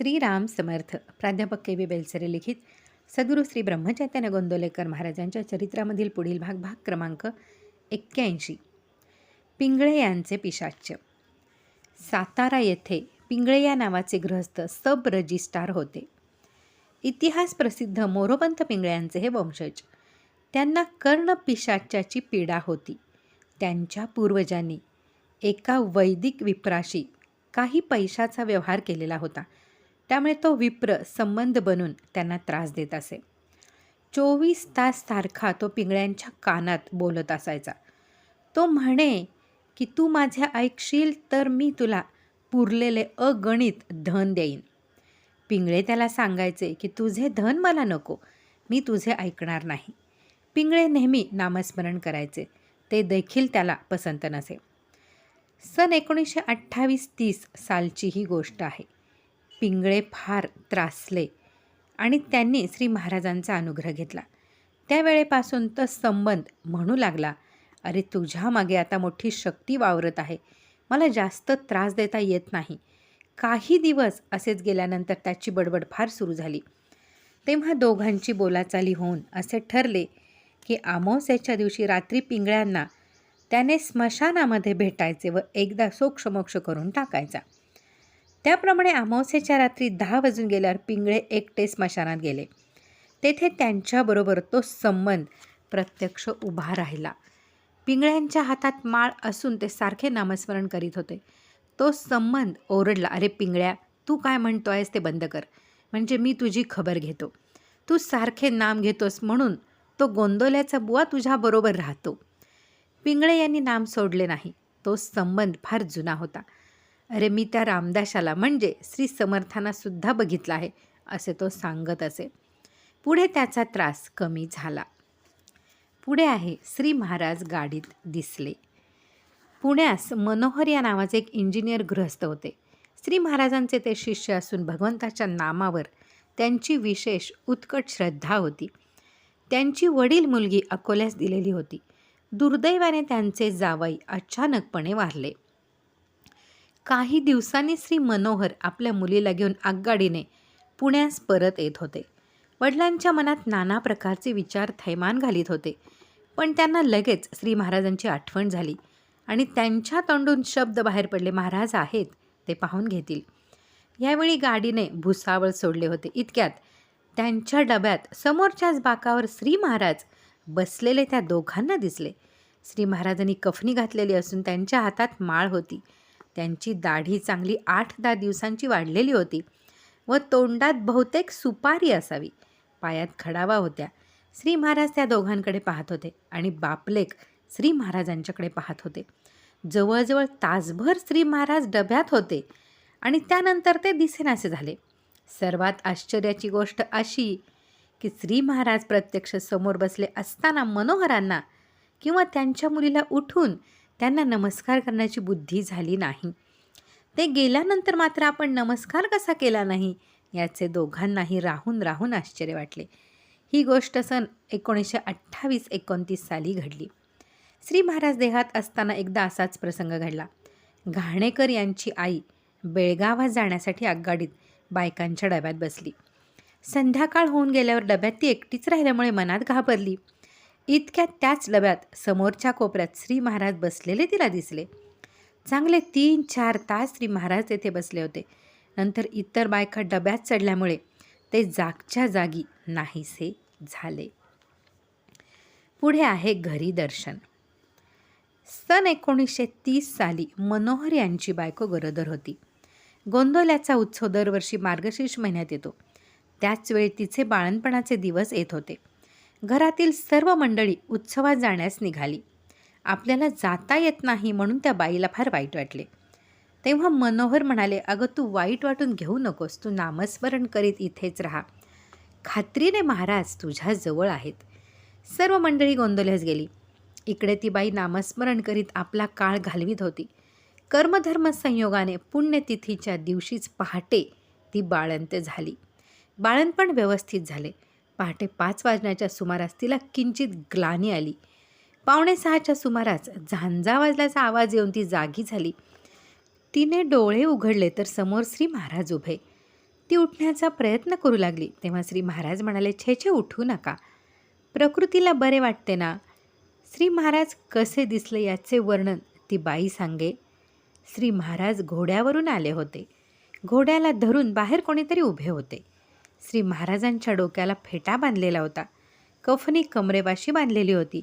श्रीराम समर्थ प्राध्यापक के बी बेलसरे लिखित सद्गुरू श्री ब्रह्मचैतन्य गोंदोलेकर महाराजांच्या चरित्रामधील पुढील भाग भाग क्रमांक एक्क्याऐंशी. पिंगळे यांचे पिशाच्य. सातारा येथे पिंगळे या नावाचे गृहस्थ सब रजिस्ट्रार होते. इतिहास प्रसिद्ध मोरोपंत पिंगळ्यांचे हे वंशज. त्यांना कर्ण पिशाच्याची पीडा होती. त्यांच्या पूर्वजांनी एका वैदिक विप्राशी काही पैशाचा व्यवहार केलेला होता. त्यामुळे तो विप्र संबंध बनून त्यांना त्रास देत असे. चोवीस तास सारखा तो पिंगळ्यांच्या कानात बोलत असायचा. तो म्हणे की तू माझे ऐकशील तर मी तुला पुरलेले अगणित धन देईन. पिंगळे त्याला सांगायचे की तुझे धन मला नको मी तुझे ऐकणार नाही. पिंगळे नेहमी नामस्मरण करायचे. ते देखील त्याला पसंत नसे. सन एकोणीसशे अठ्ठावीस तीस सालची ही गोष्ट आहे. पिंगळे फार त्रासले आणि त्यांनी श्री महाराजांचा अनुग्रह घेतला. त्यावेळेपासून तो संबंध म्हणू लागला अरे तुझ्या मागे आता मोठी शक्ती वावरत आहे. मला जास्त त्रास देता येत नाही. काही दिवस असेच गेल्यानंतर त्याची बडबड फार सुरू झाली. तेव्हा दोघांची बोलाचाली होऊन असे ठरले की अमावस्याच्या दिवशी रात्री पिंगळ्यांना त्याने स्मशानामध्ये भेटायचे व एकदा सोक्षमोक्ष करून टाकायचा. त्याप्रमाणे अमावस्याच्या रात्री दहा वाजून गेल्यावर पिंगळे एकटे स्मशानात गेले. तेथे त्यांच्याबरोबर तो संबंध प्रत्यक्ष उभा राहिला. पिंगळ्यांच्या हातात माळ असून ते सारखे नामस्मरण करीत होते. तो संबंध ओरडला अरे पिंगळ्या तू काय म्हणतो आहेस ते बंद कर. म्हणजे मी तुझी खबर घेतो. तू सारखे नाम घेतोस म्हणून तो गोंदोल्याचा बुवा तुझ्याबरोबर राहतो. पिंगळे यांनी नाम सोडले नाही. तो संबंध फार जुना होता. अरे मी त्या रामदासाला म्हणजे श्री समर्थानासुद्धा बघितला आहे असे तो सांगत असे. पुढे त्याचा त्रास कमी झाला. पुढे आहे श्री महाराज गाडीत दिसले. पुण्यास मनोहर या नावाचे एक इंजिनियर गृहस्थ होते. श्री महाराजांचे ते शिष्य असून भगवंताच्या नामावर त्यांची विशेष उत्कट श्रद्धा होती. त्यांची वडील मुलगी अकोल्यास दिलेली होती. दुर्दैवाने त्यांचे जावई अचानकपणे वारले. काही दिवसांनी श्री मनोहर आपल्या मुलीला घेऊन आगगाडीने पुण्यास परत येत होते. वडिलांच्या मनात नाना प्रकारचे विचार थैमान घालीत होते. पण त्यांना लगेच श्री महाराजांची आठवण झाली आणि त्यांच्या तोंडून शब्द बाहेर पडले महाराज आहेत ते पाहून घेतील. यावेळी गाडीने भुसावळ सोडले होते. इतक्यात त्यांच्या डब्यात समोरच्याच बाकावर श्री महाराज बसलेले त्या दोघांना दिसले. श्री महाराजांनी कफनी घातलेली असून त्यांच्या हातात माळ होती. त्यांची दाढी चांगली आठ दहा दिवसांची वाढलेली होती व तोंडात बहुतेक सुपारी असावी. पायात खडावा होत्या. श्री महाराज त्या दोघांकडे पाहत होते आणि बापलेक श्री महाराजांच्याकडे पाहत होते. जवळजवळ तासभर श्री महाराज डब्यात होते आणि त्यानंतर ते दिसेनासे झाले. सर्वात आश्चर्याची गोष्ट अशी की श्री महाराज प्रत्यक्ष समोर बसले असताना मनोहरांना किंवा त्यांच्या मुलीला उठून त्यांना नमस्कार करण्याची बुद्धी झाली नाही. ते गेल्यानंतर मात्र आपण नमस्कार कसा केला नाही याचे दोघांनाही राहून राहून आश्चर्य वाटले. ही गोष्ट सन एकोणीसशे अठ्ठावीस एकोणतीस साली घडली. श्री महाराज देहात असताना एकदा असाच प्रसंग घडला. घाणेकर यांची आई बेळगावात जाण्यासाठी आगगाडीत बायकांच्या डब्यात बसली. संध्याकाळ होऊन गेल्यावर डब्यात ती एकटीच राहिल्यामुळे मनात घाबरली. इतक्यात त्याच डब्यात समोरच्या कोपऱ्यात श्री महाराज बसलेले तिला दिसले. चांगले तीन चार तास श्री महाराज तेथे बसले होते. नंतर इतर बायका डब्यात चढल्यामुळे ते जागच्या जागी नाहीसे झाले. पुढे आहे घरी दर्शन. सन एकोणीसशे तीस साली मनोहर यांची बायको गरोदर होती. गोंदोल्याचा उत्सव दरवर्षी मार्गशीर्ष महिन्यात येतो. त्याचवेळी तिचे बाळणपणाचे दिवस येत होते. घरातील सर्व मंडळी उत्सवात जाण्यास निघाली. आपल्याला जाता येत नाही म्हणून त्या बाईला फार वाईट वाटले. तेव्हा मनोहर म्हणाले अगं तू वाईट वाटून घेऊ नकोस. तू नामस्मरण करीत इथेच राहा. खात्रीने महाराज तुझ्या जवळ आहेत. सर्व मंडळी गोंदल्यास गेली. इकडे ती बाई नामस्मरण करीत आपला काळ घालवीत होती. कर्मधर्म संयोगाने पुण्यतिथीच्या दिवशीच पहाटे ती बाळंत झाली. बाळंतपण व्यवस्थित झाले. पहाटे पाच वाजण्याच्या सुमारास तिला किंचित ग्लानी आली. पावणे सहाच्या सुमारास झांजा वाजल्याचा आवाज येऊन ती जागी झाली. तिने डोळे उघडले तर समोर श्री महाराज उभे. ती उठण्याचा प्रयत्न करू लागली. तेव्हा श्री महाराज म्हणाले छे छे उठू नका. प्रकृतीला बरे वाटते ना? श्री महाराज कसे दिसले याचे वर्णन ती बाई सांगे. श्री महाराज घोड्यावरून आले होते. घोड्याला धरून बाहेर कोणीतरी उभे होते. श्री महाराजांच्या डोक्याला फेटा बांधलेला होता. कफनी कमरेपाशी बांधलेली होती.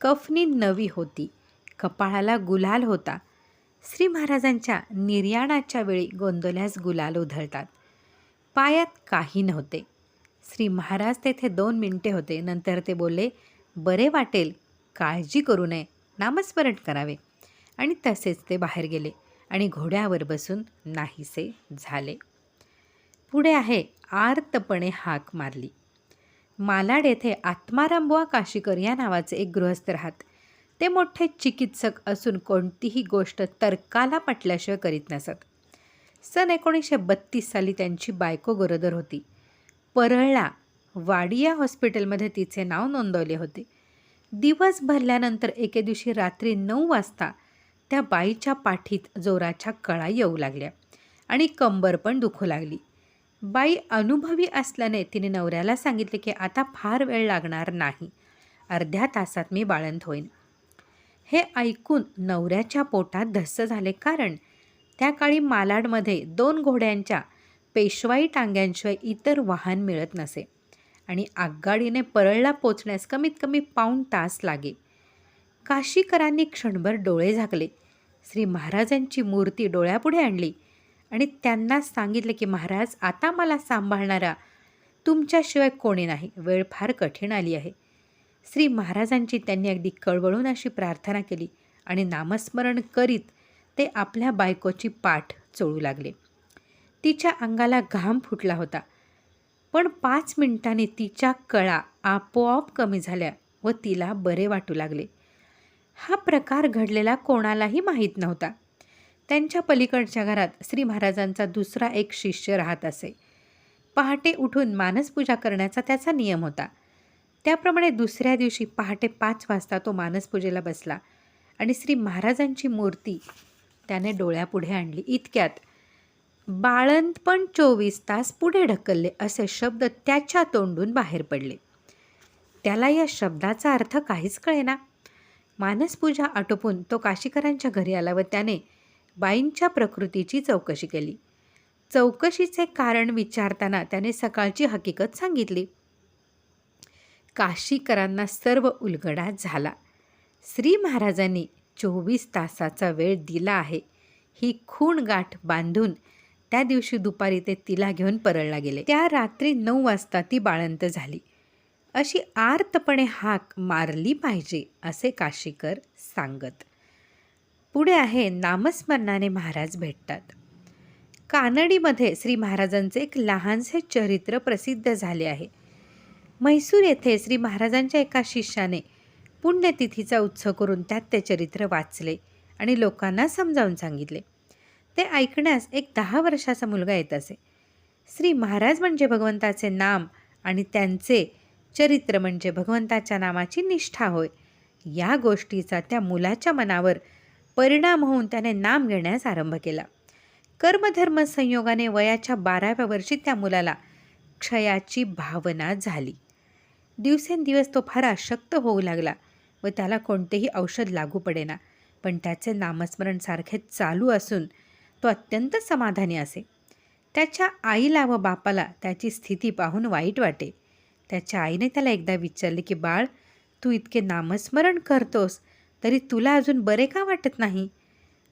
कफनी नवी होती. कपाळाला गुलाल होता. श्री महाराजांच्या निर्याणाच्या वेळी गोंदल्यास गुलाल उधळतात. पायात काही नव्हते. श्री महाराज तेथे दोन मिनिटे होते. नंतर ते बोलले बरे वाटेल. काळजी करू नये. नामस्मरण करावे. आणि तसेच ते बाहेर गेले आणि घोड्यावर बसून नाहीसे झाले. पुढे आहे. आर्तपणे हाक मारली. मालाड येथे आत्मारामबुवा काशीकर या नावाचे एक गृहस्थ राहत. ते मोठे चिकित्सक असून कोणतीही गोष्ट तर्काला पटल्याशिवाय करीत नसत. सन एकोणीसशे बत्तीस साली त्यांची बायको गरोदर होती. परळला वाडिया हॉस्पिटलमध्ये तिचे नाव नोंदवले होते. दिवस भरल्यानंतर एके दिवशी रात्री नऊ वाजता त्या बाईच्या पाठीत जोराच्या कळा येऊ लागल्या आणि कंबर पण दुखू लागली. बाई अनुभवी असल्याने तिने नवऱ्याला सांगितले की आता फार वेळ लागणार नाही. अर्ध्या तासात मी बाळंत होईन. हे ऐकून नवऱ्याच्या पोटात धस्स झाले कारण त्या काळी मालाडमध्ये दोन घोड्यांच्या पेशवाई टांग्यांशिवाय इतर वाहन मिळत नसे आणि आगगाडीने परळला पोचण्यास कमीत कमी पाऊण तास लागे. काशीकरांनी क्षणभर डोळे झाकले. श्री महाराजांची मूर्ती डोळ्यापुढे आणली. आणि त्यांना सांगितले की महाराज आता मला सांभाळणारा तुमच्याशिवाय कोणी नाही. वेळ फार कठीण आली आहे. श्री महाराजांची त्यांनी अगदी कळवळून अशी प्रार्थना केली आणि नामस्मरण करीत ते आपल्या बायकोची पाठ चोळू लागले. तिच्या अंगाला घाम फुटला होता पण पाच मिनिटांनी तिच्या कळा आपोआप कमी झाल्या व तिला बरे वाटू लागले. हा प्रकार घडलेला कोणालाही माहीत नव्हता. त्यांच्या पलीकडच्या घरात श्री महाराजांचा दुसरा एक शिष्य राहत असे. पहाटे उठून मानसपूजा करण्याचा त्याचा नियम होता. त्याप्रमाणे दुसऱ्या दिवशी पहाटे पाच वाजता तो मानसपूजेला बसला आणि श्री महाराजांची मूर्ती त्याने डोळ्यापुढे आणली. इतक्यात बाळंत पण चोवीस तास पुढे ढकलले असे शब्द त्याच्या तोंडून बाहेर पडले. त्याला या शब्दाचा अर्थ काहीच कळेना. मानसपूजा आटोपून तो काशीकरांच्या घरी आला व त्याने बाईंच्या प्रकृतीची चौकशी केली. चौकशीचे कारण विचारताना त्याने सकाळची हकीकत सांगितली. काशीकरांना सर्व उलगडा झाला. श्री महाराजांनी चोवीस तासाचा वेळ दिला आहे. ही खूण गाठ बांधून त्या दिवशी दुपारी ते तिला घेऊन परळला गेले. त्या रात्री नऊ वाजता ती बाळंत झाली. अशी आर्तपणे हाक मारली पाहिजे असे काशीकर सांगत. पुढे आहे नामस्मरणाने महाराज भेटतात. कानडीमध्ये श्री महाराजांचे एक लहानसे चरित्र प्रसिद्ध झाले आहे. म्हैसूर येथे श्री महाराजांच्या एका शिष्याने पुण्यतिथीचा उत्सव करून त्यात ते चरित्र वाचले आणि लोकांना समजावून सांगितले. ते ऐकण्यास एक दहा वर्षाचा मुलगा येत असे. श्री महाराज म्हणजे भगवंताचे नाम आणि त्यांचे चरित्र म्हणजे भगवंताच्या नामाची निष्ठा होय. या गोष्टीचा त्या मुलाच्या मनावर परिणाम होऊन त्याने नाम घेण्यास आरंभ केला. कर्मधर्म संयोगाने वयाच्या बाराव्या वर्षी त्या मुलाला क्षयाची भावना झाली. दिवसेंदिवस तो फार अशक्त होऊ लागला व त्याला कोणतेही औषध लागू पडेना. पण त्याचे नामस्मरण सारखे चालू असून तो अत्यंत समाधानी असे. त्याच्या आईला व बापाला त्याची स्थिती पाहून वाईट वाटे. त्याच्या आईने त्याला एकदा विचारले की बाळ तू इतके नामस्मरण करतोस. तरी तुला अजून बरे का वाटत नाही?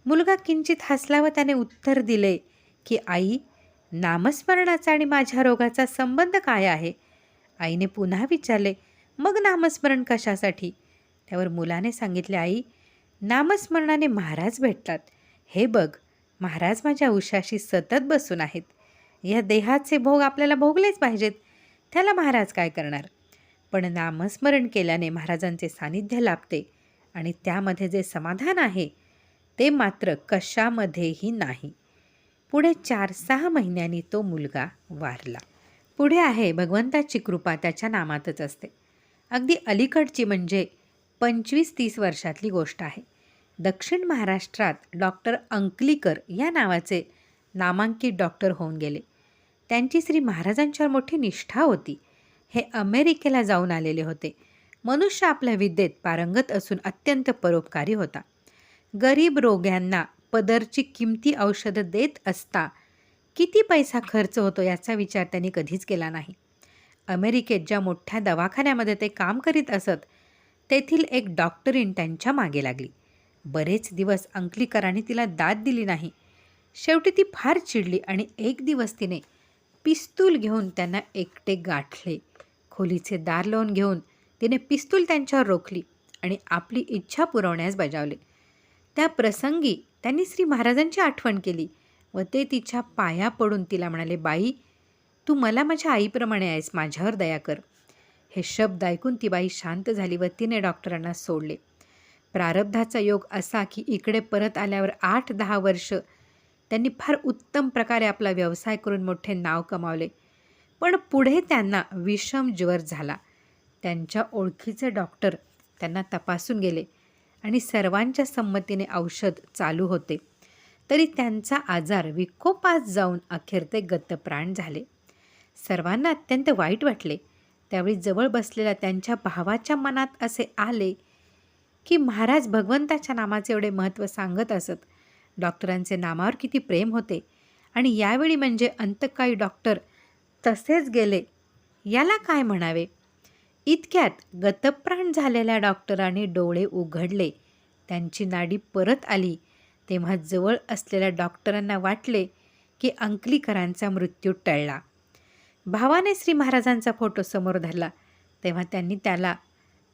मुलगा किंचित हसला व त्याने उत्तर दिले की आई नामस्मरणाचा आणि माझ्या रोगाचा संबंध काय आहे? आईने पुन्हा विचारले मग नामस्मरण कशासाठी? त्यावर मुलाने सांगितले आई नामस्मरणाने महाराज भेटतात. हे बघ महाराज माझ्या उशाशी सतत बसून आहेत. या देहाचे भोग आपल्याला भोगलेच पाहिजेत. त्याला महाराज काय करणार? पण नामस्मरण केल्याने महाराजांचे सानिध्य लाभते. आणि त्यामध्ये जे समाधान आहे ते मात्र कशामध्येही नाही. पुढे चार सहा महिन्यांनी तो मुलगा वारला. पुढे आहे भगवंताची कृपा त्याच्या नामातच असते. अगदी अलीकडची म्हणजे पंचवीस तीस वर्षातली गोष्ट आहे. दक्षिण महाराष्ट्रात डॉक्टर अंकलीकर या नावाचे नामांकित डॉक्टर होऊन गेले. त्यांची श्री महाराजांच्यावर मोठी निष्ठा होती. हे अमेरिकेला जाऊन आलेले होते. मनुष्य आपल्या विद्येत पारंगत असून अत्यंत परोपकारी होता. गरीब रोग्यांना पदरची किमती औषधं देत असता किती पैसा खर्च होतो याचा विचार त्यांनी कधीच केला नाही. अमेरिकेत ज्या मोठ्या दवाखान्यामध्ये ते काम करीत असत तेथील एक डॉक्टरीन त्यांच्या मागे लागली. बरेच दिवस अंकलीकरांनी तिला दाद दिली नाही. शेवटी ती फार चिडली आणि एक दिवस तिने पिस्तूल घेऊन त्यांना एकटे गाठले. खोलीचे दार लावून घेऊन तिने पिस्तूल त्यांच्यावर रोखली आणि आपली इच्छा पुरवण्यास बजावले. त्या प्रसंगी त्यांनी श्री महाराजांची आठवण केली व ते तिच्या पाया पडून तिला म्हणाले बाई तू मला माझ्या आईप्रमाणे आहेस माझ्यावर दया कर. हे शब्द ऐकून ती बाई शांत झाली व तिने डॉक्टरांना सोडले. प्रारब्धाचा योग असा की इकडे परत आल्यावर आठ दहा वर्ष त्यांनी फार उत्तम प्रकारे आपला व्यवसाय करून मोठे नाव कमावले. पण पुढे त्यांना विषम ज्वर झाला. त्यांच्या ओळखीचे डॉक्टर त्यांना तपासून गेले आणि सर्वांच्या संमतीने औषध चालू होते. तरी त्यांचा आजार विकोपास जाऊन अखेर ते गतप्राण झाले. सर्वांना अत्यंत वाईट वाटले. त्यावेळी जवळ बसलेल्या त्यांच्या भावाच्या मनात असे आले की महाराज भगवंताच्या नामाचे एवढे महत्त्व सांगत असत. डॉक्टरांचे नामावर किती प्रेम होते. आणि यावेळी म्हणजे अंतकाळी डॉक्टर तसेच गेले. याला काय म्हणावे? इतक्यात गतप्राण झालेल्या डॉक्टरांनी डोळे उघडले. त्यांची नाडी परत आली. तेव्हा जवळ असलेल्या डॉक्टरांना वाटले की अंकलीकरांचा मृत्यू टळला. भावाने श्री महाराजांचा फोटो समोर धरला. तेव्हा त्यांनी त्याला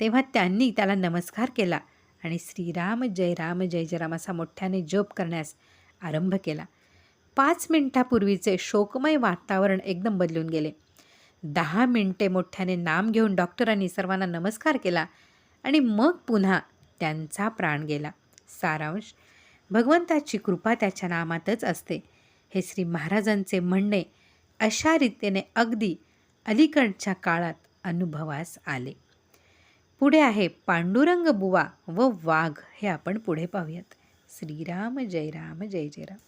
तेव्हा त्यांनी त्याला नमस्कार केला आणि श्रीराम जय राम जय जयराम असा मोठ्याने जप करण्यास आरंभ केला. पाच मिनिटापूर्वीचे शोकमय वातावरण एकदम बदलून गेले. दहा मिनटे मोठ्याने नाम घेऊन डॉक्टरांनी सर्वांना नमस्कार केला आणि मग पुन्हा त्यांचा प्राण गेला. सारांश भगवंताची कृपा त्याच्या नामातच असते. हे श्री महाराजांचे म्हणणे अशा रीतीने अगदी अलीकडच्या काळात अनुभवास आले. पुढे आहे पांडुरंग बुवा व वाघ. हे आपण पुढे पाहूयात. श्रीराम जय राम जय जय राम.